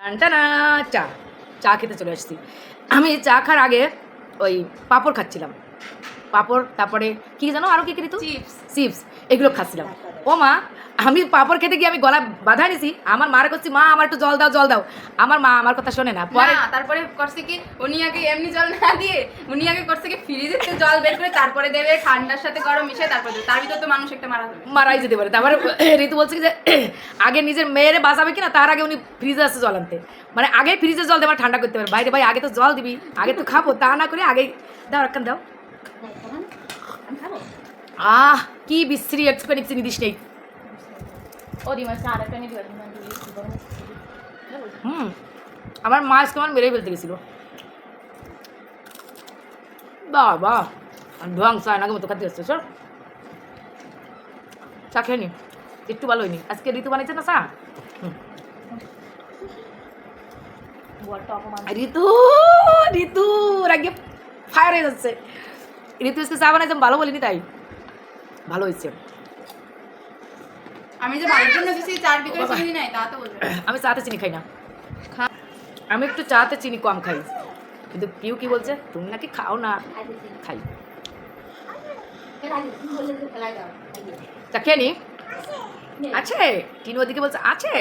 টানা চা চা খেতে চলে আসছি। আমি চা খাওয়ার আগে ওই পাঁপড় খাচ্ছিলাম। পাঁপড় তারপরে কী জানো আরও কী কী চিপস। চিপস এগুলো খাচ্ছিলাম। ও মা আমি পাঁপড় খেতে গিয়ে আমি গলা বাধা নিছি। আমার মারে করছি মা আমার একটু জল দাও জল দাও। আমার মা আমার কথা শোনে না। পরে তারপরে করছে কি উনি আগে এমনি জল না দিয়ে উনি আগে করছে কি ফ্রিজে থেকে জল বের করে তারপরে দেবে ঠান্ডার সাথে গরম মিশে তারপরে দেবে। তার ভিতর তো মানুষ একটা মারা যাবে। মারাই যেতে পারে। তারপরে ঋতু বলছে কি যে আগে নিজের মেয়েরে বাঁচাবে কিনা তার আগে উনি ফ্রিজে আসছে জল আনতে। মানে আগে ফ্রিজে জল দেবার ঠান্ডা করতে পারে। বাইরে ভাই আগে তো জল দিবি আগে তো খাব তা না করে আগে দাও একখান দাও। আহ কি বিশ্রী একটুখানি চিনি দিস নেই। দিবা হুম আমার মা আজকে আমার মেরেই ফেলতে গেছিল। বাহ ঢং চা নাকি মতো খাতে আসছে সর চা খেয়ে নি একটু ভালো হয়নি। আজকে ঋতু বানিয়েছে না চা। ঋতু ঋতু রাগে ফায়ার হয়ে যাচ্ছে। ঋতু আজকে চা বানাইছে ভালো বলিনি তাই। ভালো হয়েছে। আমি যে ভালোর জন্য দিছি চার ভিতরে চিনি নাই তা তো আমি চাতে চিনি খাই না। আমি একটু চাতে চিনি কম খাই। কিন্তু পিউ কি বলছে তুমি নাকি খাও না? খাই। চা খেয়ে নি? আছে। টিনু ওদিকে বলছে আছে?